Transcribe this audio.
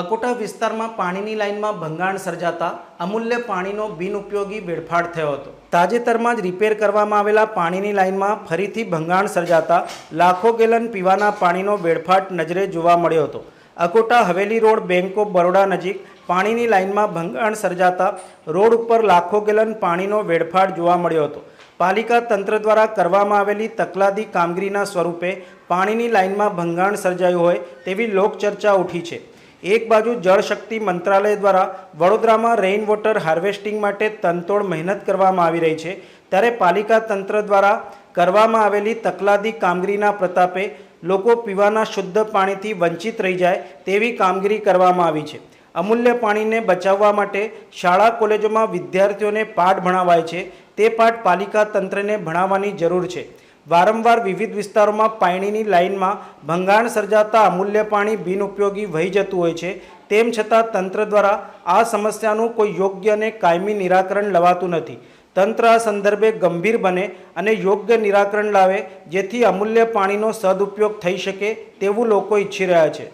અકોટા વિસ્તારમાં પાણીની લાઇનમાં ભંગાણ સર્જાતા અમૂલ્ય પાણીનો બિનઉપયોગી વેડફાટ થયો હતો. તાજેતરમાં જ રિપેર કરવામાં આવેલા પાણીની લાઇનમાં ફરીથી ભંગાણ સર્જાતા લાખો ગેલન પીવાના પાણીનો વેડફાટ નજરે જોવા મળ્યો હતો. Akota Haveli road bank of Baroda નજીક પાણીની લાઇનમાં ભંગાણ સર્જાતા રોડ ઉપર લાખો ગેલન પાણીનો વેડફાટ જોવા મળ્યો હતો. પાલિકા તંત્ર દ્વારા કરવામાં આવેલી તકલાદી કામગીરીના સ્વરૂપે પાણીની લાઇનમાં ભંગાણ સર્જાયું હોય તેવી લોકચર્ચા ઉઠી છે. એક બાજુ જળશક્તિ મંત્રાલય દ્વારા વડોદરામાં રેઇન વોટર હાર્વેસ્ટિંગ માટે તનતોડ મહેનત કરવામાં આવી રહી છે, ત્યારે પાલિકા તંત્ર દ્વારા કરવામાં આવેલી તકલાદી કામગીરીના પ્રતાપે લોકો પીવાના શુદ્ધ પાણીથી વંચિત રહી જાય તેવી કામગીરી કરવામાં આવી છે. અમૂલ્ય પાણીને બચાવવા માટે શાળા કોલેજોમાં વિદ્યાર્થીઓને પાઠ ભણાવાય છે. તે પાઠ પાલિકા તંત્રને ભણાવવાની જરૂર છે. વારંવાર વિવિધ વિસ્તારોમાં પાણીની લાઇનમાં ભંગાણ સર્જાતા અમૂલ્ય પાણી બિનઉપયોગી વહી જતું હોય છે. તેમ છતાં તંત્ર દ્વારા આ સમસ્યાનું કોઈ યોગ્ય અને કાયમી નિરાકરણ લવાતું નથી. તંત્ર આ સંદર્ભે ગંભીર બને અને યોગ્ય નિરાકરણ લાવે જેથી અમૂલ્ય પાણીનો સદુપયોગ થઈ શકે તેવું લોકો ઈચ્છી રહ્યા છે.